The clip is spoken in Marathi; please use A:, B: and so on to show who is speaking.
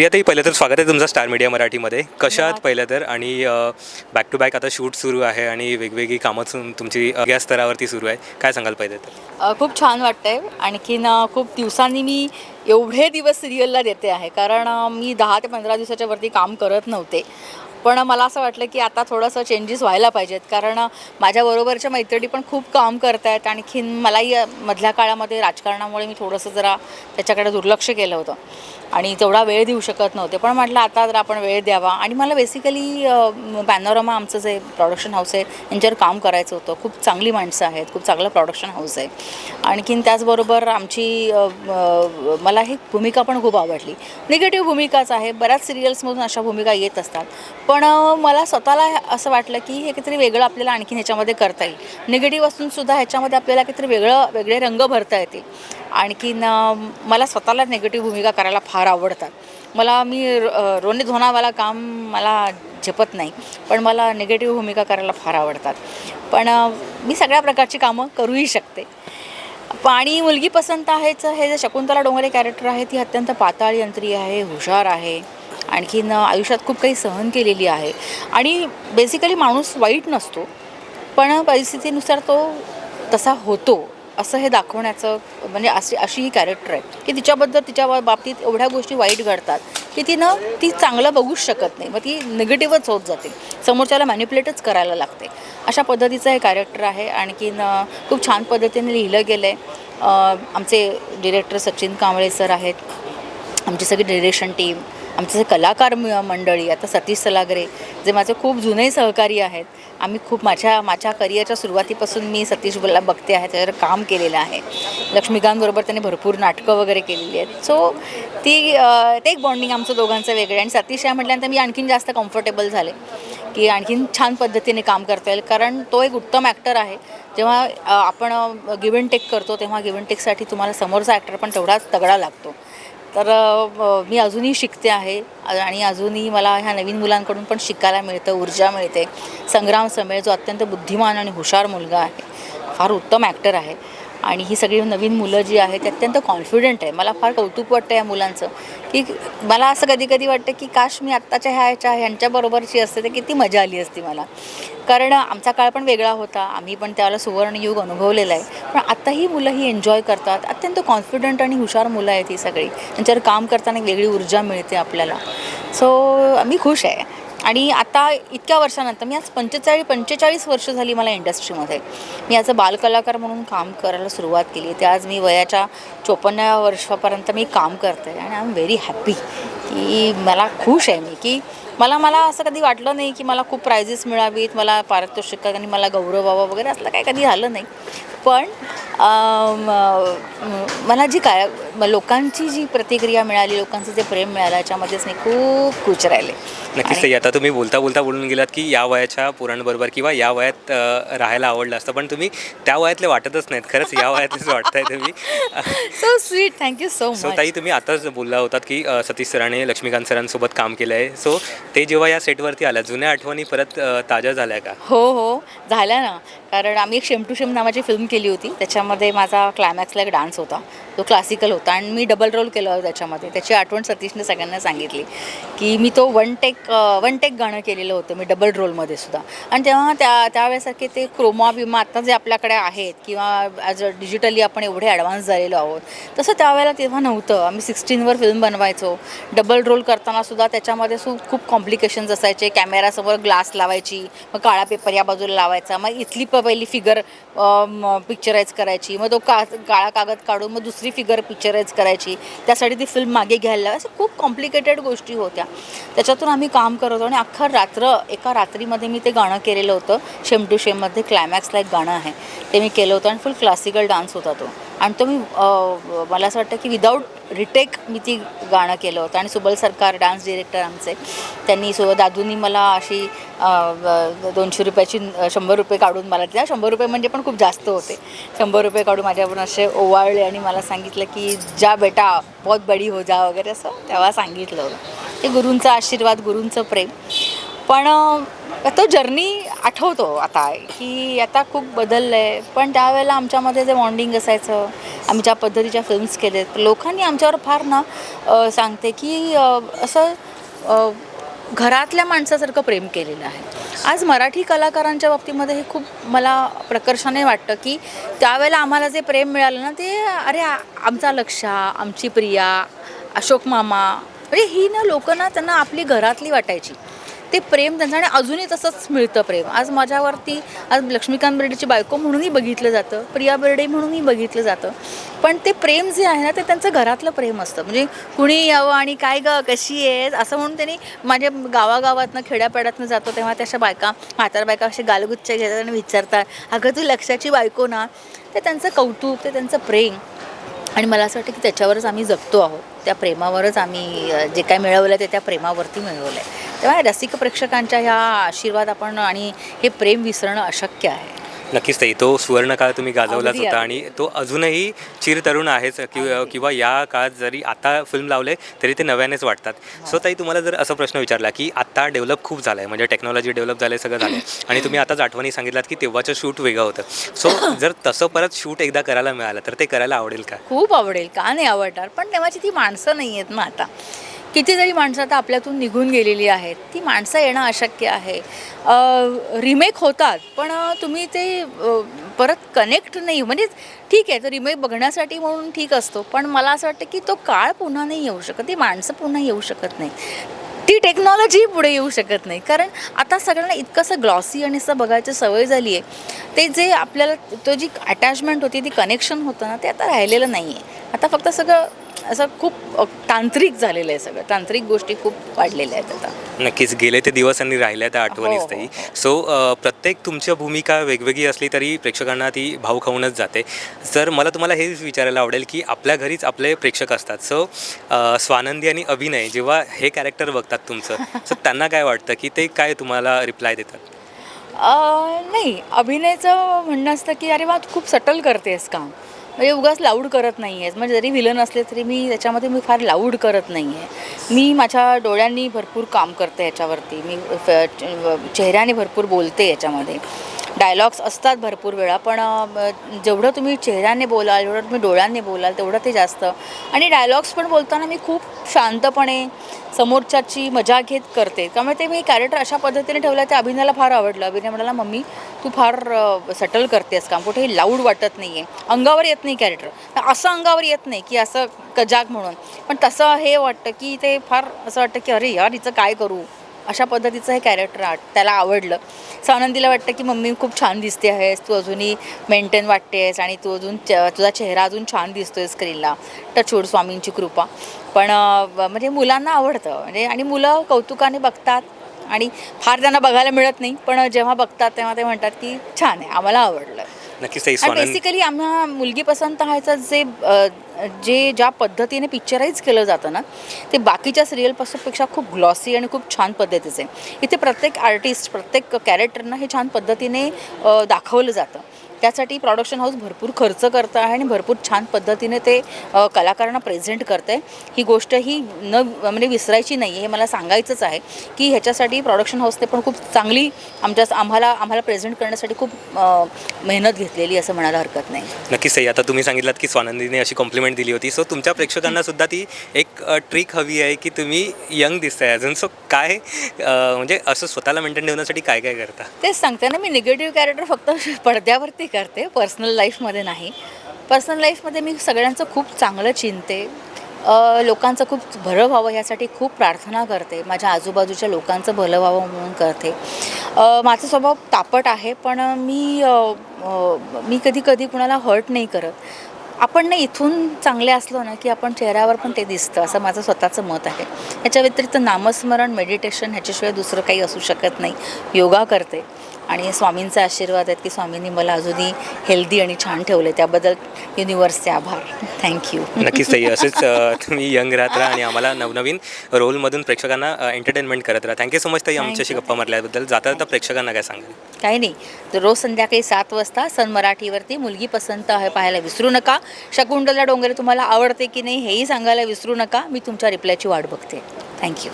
A: प्रियाताई पहिलं तर स्वागत आहे तुमचं स्टार मीडिया मराठीमध्ये. कशा आहात पहिलं तर? आणि बॅक टू बॅक आता शूट सुरू आहे आणि वेगवेगळी कामं तुम- तुमची या स्तरावरती सुरू आहे. काय सांगाल पहिलं तर?
B: खूप छान वाटतंय. आणखीन खूप दिवसांनी मी एवढे दिवस सिरियलला देते आहे. कारण मी दहा ते पंधरा दिवसाच्या वरती काम करत नव्हते. पण मला असं वाटलं की आता थोडंसं चेंजेस व्हायला पाहिजेत. कारण माझ्याबरोबरच्या मैत्रिणी पण खूप काम करत आहेत आणखीन मलाही मधल्या काळामध्ये राजकारणामुळे मी थोडंसं जरा त्याच्याकडे दुर्लक्ष केलं होतं. आणि तेवढा वेळ देऊ शकत नव्हते. पण म्हटलं आता जर आपण वेळ द्यावा. आणि मला बेसिकली पॅनोरमा आमचं जे प्रॉडक्शन हाऊस आहे यांच्यावर काम करायचं होतं. खूप चांगली माणसं आहेत. खूप चांगलं प्रॉडक्शन हाऊस आहे. आणखीन त्याचबरोबर आमची मला ही भूमिका पण खूप आवडली. निगेटिव्ह भूमिकाच आहे. बऱ्याच सिरियल्समधून अशा भूमिका येत असतात. पण मला स्वतःला असं वाटलं की हे काहीतरी वेगळं आपल्याला आणखीन ह्याच्यामध्ये करता येईल. निगेटिव्ह असूनसुद्धा ह्याच्यामध्ये आपल्याला काहीतरी वेगळं वेगळे रंग भरता येतील. आणखीन मला स्वतःला निगेटिव्ह भूमिका करायला फार आवडतात. मला मी रोनी धोनावाला काम मला झेपत नाही पण मला निगेटिव्ह भूमिका करायला फार आवडतात. पण मी सगळ्या प्रकारची कामं करूही शकते. पाणी मुलगी पसंत आहेच हे जे शकुंतला डोंगरे कॅरेक्टर आहे ती अत्यंत पाताळ यंत्री आहे हुशार आहे. आणखीन आयुष्यात खूप काही सहन केलेली आहे. आणि बेसिकली माणूस वाईट नसतो पण परिस्थितीनुसार तो तसा होतो. असं हे दाखवण्याचं म्हणजे अशी अशी ही कॅरेक्टर आहे. की तिच्याबद्दल तिच्या बा- बाबतीत एवढ्या गोष्टी वाईट घडतात की तिनं ती चांगलं बघूच शकत नाही. मग ती निगेटिव्हच होत जाते. समोरच्याला मॅन्युप्युलेटच करायला लागते. अशा पद्धतीचं हे कॅरेक्टर आहे. आणखीन खूप छान पद्धतीने लिहिलं गेलं आहे आमचे डिरेक्टर सचिन कांबळे सर आहेत. आमची सगळी डिरेक्शन टीम आमचे जे कलाकार मंडळी आता सतीश सलागरे जे माझे खूप जुने सहकारी आहेत आम्ही खूप माझ्या माझ्या करिअरच्या सुरुवातीपासून मी सतीश बोला बघते आहे त्याच्यावर काम केलेलं आहे. लक्ष्मीकांतबरोबर त्यांनी भरपूर नाटकं वगैरे केलेली आहेत. सो ती ते एक बॉन्डिंग आमचं दोघांचं वेगळं आणि सतीश या म्हटल्यानंतर मी आणखीन जास्त कम्फर्टेबल झाले की आणखीन छान पद्धतीने काम करता येईल कारण तो एक उत्तम ॲक्टर आहे. जेव्हा आपण गिव्ह टेक करतो तेव्हा गिव्ह टेकसाठी तुम्हाला समोरचा ॲक्टर पण तेवढाच तगडा लागतो. तर मी अजूनही शिकते आहे आणि अजूनही मला ह्या नवीन मुलांकडून पण शिकायला मिळतं ऊर्जा मिळते. संग्राम समेळ जो अत्यंत बुद्धिमान आणि हुशार मुलगा आहे फार उत्तम ॲक्टर आहे. आणि ही सगळी नवीन मुलं जी आहेत ती अत्यंत कॉन्फिडंट आहे. मला फार कौतुक वाटतं या मुलांचं. की मला असं कधी कधी वाटतं की काश मी आत्ताच्या ह्या ह्याच्या ह्यांच्याबरोबरची असते तर किती मजा आली असती मला. कारण आमचा काळ पण वेगळा होता. आम्ही पण त्याला सुवर्णयुग अनुभवलेला आहे. पण आत्ताही मुलं ही एन्जॉय करतात. अत्यंत कॉन्फिडंट आणि हुशार मुलं आहेत ही सगळी. त्यांच्यावर काम करताना एक वेगळी ऊर्जा मिळते आपल्याला. सो मी खुश आहे. आणि आता इतक्या वर्षानंतर मी आज पंचेचाळीस पंचेचाळीस वर्ष झाली मला इंडस्ट्रीमध्ये. मी आज बालकलाकार म्हणून काम करायला सुरुवात केली. ते आज मी वयाच्या चोपन्नाव्या वर्षापर्यंत मी काम करते आणि आय एम व्हेरी हॅप्पी की मला खुश आहे मी की मला मला असं कधी वाटलं नाही की मला खूप प्राइजेस मिळावीत मला पारितोषिकांनी मला गौरव व्हावा वगैरे असलं काही कधी झालं नाही. पण मला जी काय लोकांची जी प्रतिक्रिया मिळाली लोकांचं जे प्रेम मिळालं याच्यामध्येच मी खूप खुश राहिले.
A: नक्कीच ताई आता तुम्ही बोलता बोलता बोलून गेलात की या वयाच्या पोरांबरोबर किंवा या वयात राहायला आवडलं असतं पण तुम्ही त्या वयातले वाटतच नाहीत. खरंच या वयातलेच वाटताय तुम्ही.
B: So sweet thank you so
A: so
B: much
A: ताई तुम्ही आताच बोलला होतात की सतीश सरांनी लक्ष्मीकांत सरांसोबत काम केलं आहे सो ते जेव्हा या सेटवरती आल्या जुन्या आठवणी परत अ, ताज्या झाल्या का?
B: हो हो. झाल्या ना. कारण आम्ही एक शेम टू शेम नावाची फिल्म केली होती. त्याच्यामध्ये माझा क्लायमॅक्सला एक डान्स होता. तो क्लासिकल होता. आणि मी डबल रोल केला होता त्याच्यामध्ये. त्याची आठवण सतीशने सगळ्यांना सांगितली की मी तो वन टेक वन टेक गाणं केलेलं होतं. मी डबल रोलमध्ये सुद्धा. आणि तेव्हा त्या त्यावेळेसारखे ते क्रोमा बिमा आत्ता जे आपल्याकडे आहेत किंवा ॲज अ डिजिटली आपण एवढे ॲडव्हान्स झालेलो आहोत. तसं त्यावेळेला तेव्हा नव्हतं. आम्ही सिक्स्टीनवर फिल्म बनवायचो. डबल रोल करताना सुद्धा त्याच्यामध्ये सु खूप कॉम्प्लिकेशन्स असायचे. कॅमेरासमोर ग्लास लावायची. मग काळा पेपर या बाजूला लावायचा. मग इथली प पहिली फिगर पिक्चराईज करायची. मग तो का काळा कागद काढून मग दुसरी फिगर पिक्चराईज करायची. त्यासाठी ती फिल्म मागे घ्यायला असं खूप कॉम्प्लिकेटेड गोष्टी होत्या. त्याच्यातून आम्ही काम करत होतो आणि अख्खा रात्र एका रात्रीमध्ये मी ते गाणं केलेलं होतं. शेम टू शेममध्ये क्लायमॅक्सला एक गाणं आहे. ते मी केलं होतं आणि फुल क्लासिकल डान्स होता तो. आणि तो मी मला असं वाटतं की विदाऊट रिटेक मी ती गाणं केलं होतं. आणि सुबल सरकार डान्स डिरेक्टर आमचे त्यांनी सु दादूंनी मला अशी दोनशे रुपयाची शंभर रुपये काढून मला त्या शंभर रुपये म्हणजे पण खूप जास्त होते. शंभर रुपये काढून माझ्यावरून असे ओवाळले आणि मला सांगितलं की जा बेटा बहुत बडी हो जा वगैरे असं तेव्हा सांगितलं होतं. ते गुरूंचा आशीर्वाद गुरूंचं प्रेम. पण तो जर्नी आठवतो आता की आता खूप बदललं आहे पण त्यावेळेला आमच्यामध्ये जे बॉन्डिंग असायचं आम्ही ज्या पद्धतीच्या फिल्म्स केलेत लोकांनी आमच्यावर फार ना सांगते की असं घरातल्या माणसासारखं प्रेम केलेलं आहे. आज मराठी कलाकारांच्या बाबतीमध्ये हे खूप मला प्रकर्षाने वाटतं की त्यावेळेला आम्हाला जे प्रेम मिळालं ना ते अरे आमचा लक्षा आमची प्रिया अशोक मामा म्हणजे ही ना लोकं ना त्यांना आपली घरातली वाटायची. ते प्रेम त्यांचं आणि अजूनही तसंच मिळतं प्रेम. आज माझ्यावरती आज लक्ष्मीकांत बेर्डेची बायको म्हणूनही बघितलं जातं प्रिया बेर्डे म्हणूनही बघितलं जातं. पण ते प्रेम जे आहे ना ते त्यांचं घरातलं प्रेम असतं. म्हणजे कुणी यावं आणि काय ग कशी आहेस? असं म्हणून त्यांनी माझ्या गावागावातनं खेड्यापाड्यातनं जातो तेव्हा त्या अशा बायका म्हातार बायका असे गालगुच्छ घेतात आणि विचारतात अगं तू लक्षाची बायको ना? ते त्यांचं कौतुक ते त्यांचं प्रेम. आणि मला असं वाटतं की त्याच्यावरच आम्ही जगतो आहोत. त्या प्रेमावरच आम्ही जे काय मिळवलं ते त्या प्रेमावरती मिळवलं आहे तेव्हा रसिक प्रेक्षकांच्या ह्या आशीर्वाद आपण आणि हे प्रेम विसरणं अशक्य आहे.
A: नक्कीच ताई तो सुवर्णकाळ तुम्ही गाजवलाच होता. आणि तो अजूनही चिर तरुण आहेच किंवा किंवा या काळात जरी आता फिल्म लावले तरी ते नव्यानेच वाटतात. सो ताई तुम्हाला जर असा प्रश्न विचारला की आता डेव्हलप खूप झालं आहे म्हणजे टेक्नॉलॉजी डेव्हलप झालं सगळं झालं आहे आणि तुम्ही आताच आठवणी सांगितलात की तेव्हाचं शूट वेगळं होतं. सो जर तसं परत शूट एकदा करायला मिळालं तर ते करायला आवडेल का?
B: खूप आवडेल. का नाही आवडणार? पण तेव्हाची ती माणसं नाही आहेत ना आता. कितीतरी माणसं आता आपल्यातून निघून गेलेली आहेत. ती माणसं येणं अशक्य आहे. रिमेक होतात पण तुम्ही ते परत कनेक्ट नाही. म्हणजे ठीक आहे तो रिमेक बघण्यासाठी म्हणून ठीक असतो पण मला असं वाटतं की तो काळ पुन्हा नाही येऊ शकत. ती माणसं पुन्हा येऊ शकत नाही ती टेक्नॉलॉजी पुढे येऊ शकत नाही. कारण आता सगळ्यांना इतकंसं ग्लॉसी आणि असं बघायची सवय झाली आहे. ते जे आपल्याला तो जी अटॅचमेंट होती ती कनेक्शन होतं ना ते आता राहिलेलं नाही आहे आता फक्त सगळं असं खूप तांत्रिक झालेलं आहे सगळं. तांत्रिक गोष्टी खूप वाढलेल्या आहेत आता.
A: नक्कीच गेले ते दिवस आणि राहिल्या त्या
B: हो,
A: आठवणीच
B: हो,
A: ताई
B: हो.
A: सो अ, प्रत्येक तुमची भूमिका वेगवेगळी असली तरी प्रेक्षकांना ती भाव खाऊनच जाते. तर मला तुम्हाला हेच विचारायला आवडेल की आपल्या घरीच आपले प्रेक्षक असतात. सो स्वानंदी आणि अभिनय जेव्हा हे कॅरेक्टर बघतात तुमचं सो त्यांना काय वाटतं की ते काय तुम्हाला रिप्लाय देतात?
B: नाही. अभिनयचं म्हणणं असतं की अरे वा खूप सटल करतेस काम म्हणजे उगाच लाऊड करत नाही आहे म्हणजे जरी विलन असले तरी मी त्याच्यामध्ये मी फार लाऊड करत नाही आहे मी माझ्या डोळ्यांनी भरपूर काम करते याच्यावरती. मी चेहऱ्याने भरपूर बोलते याच्यामध्ये. डायलॉग्स असतात भरपूर वेळा पण जेवढं तुम्ही चेहऱ्याने बोलाल जेवढं तुम्ही डोळ्यांनी बोलाल तेवढं ते जास्त. आणि डायलॉग्स पण बोलताना मी खूप शांतपणे समोरच्याची मजा घेत करते. त्यामुळे ते मी कॅरेक्टर अशा पद्धतीने ठेवलं ते अभिनयाला फार आवडलं. अभिनय म्हणाला मम्मी तू फार सटल करतेस काम. कुठेही लाऊड वाटत नाही आहे अंगावर येत नाही कॅरेक्टर. असं अंगावर येत नाही की असं कजाक म्हणून. पण तसं हे वाटतं की ते फार असं वाटतं की अरे यार हिचं काय करू? अशा पद्धतीचं हे कॅरेक्टर आर्ट त्याला आवडलं. आनंदीला वाटतं की मम्मी खूप छान दिसते आहेस तू अजूनही मेंटेन वाटतेस आणि तू अजून च- तुझा चेहरा अजून छान दिसतोय स्क्रीनला टचूड स्वामींची कृपा. पण म्हणजे मुलांना आवडतं. म्हणजे आणि मुलं कौतुकाने बघतात आणि फार त्यांना बघायला मिळत नाही पण जेव्हा बघतात तेव्हा ते म्हणतात की छान आहे आम्हाला आवडलं.
A: नक्कीच स्वानंद
B: बेसिकली आम्हा मुलगी पसंत हायचं जे जे ज्या पद्धतीने पिक्चराईज केलं जातं ना ते बाकीच्या सिरियलपासूनपेक्षा खूप ग्लॉसी आणि खूप छान पद्धतीचे. इथे प्रत्येक आर्टिस्ट प्रत्येक कॅरेक्टरना हे छान पद्धतीने दाखवलं जातं. त्यासाठी प्रॉडक्शन हाऊस भरपूर खर्च करतं आहे आणि भरपूर छान पद्धतीने ते कलाकारांना प्रेझेंट करते ही गोष्ट ही न म्हणजे विसरायची नाही आहे हे मला सांगायचंच आहे की ह्याच्यासाठी प्रॉडक्शन हाऊसने पण खूप चांगली आमच्या आम्हाला आम्हाला प्रेझेंट करण्यासाठी खूप मेहनत घेतलेली असं म्हणायला हरकत नाही.
A: नक्कीच ताई आता तुम्ही सांगितलात की स्वानंदीने अशी कॉम्प्लिमेंट दिली होती. सो तुमच्या प्रेक्षकांना सुद्धा ती एक ट्रिक हवी आहे की तुम्ही यंग दिसताय अजून. सो काय म्हणजे असं स्वतःला मेंटेन ठेवण्यासाठी काय काय करता?
B: तेच सांगते ना मी निगेटिव्ह कॅरेक्टर फक्त पडद्यावरती करते पर्सनल लाईफमध्ये नाही. पर्सनल लाईफमध्ये मी सगळ्यांचं खूप चांगलं चिंते. लोकांचं खूप भलं व्हावं यासाठी खूप प्रार्थना करते. माझ्या आजूबाजूच्या लोकांचं भलं व्हावं म्हणून करते. माझा स्वभाव तापट आहे पण मी मी कधी कधी कुणाला हर्ट नाही करत. आपण ना इथून चांगले असलो ना की आपण चेहऱ्यावर पण ते दिसतं असं माझं स्वतःचं मत आहे. याच्या व्यतिरिक्त नामस्मरण मेडिटेशन ह्याच्याशिवाय दुसरं काही असू शकत नाही. योगा करते. आणि स्वामींचे आशीर्वाद आहेत की स्वामींनी मला अजूनही हेल्दी आणि छान ठेवले त्याबद्दल युनिवर्सचे आभार. थँक्यू
A: नक्कीच ताई. असेच तुम्ही यंग राहत राहा आणि आम्हाला नवनवीन रोलमधून प्रेक्षकांना एंटरटेनमेंट करत राहा. थँक्यू सो मच ताई आमच्याशी गप्पा मारल्याबद्दल. जाता जाता प्रेक्षकांना काय सांगाल?
B: काही नाही. तर रोज संध्याकाळी सात वाजता सन मराठीवरती मुलगी पसंत आहे पाहायला विसरू नका. शकुंतला डोंगरे तुम्हाला आवडते की नाही हेही सांगायला विसरू नका. मी तुमच्या रिप्लायची वाट बघते. थँक्यू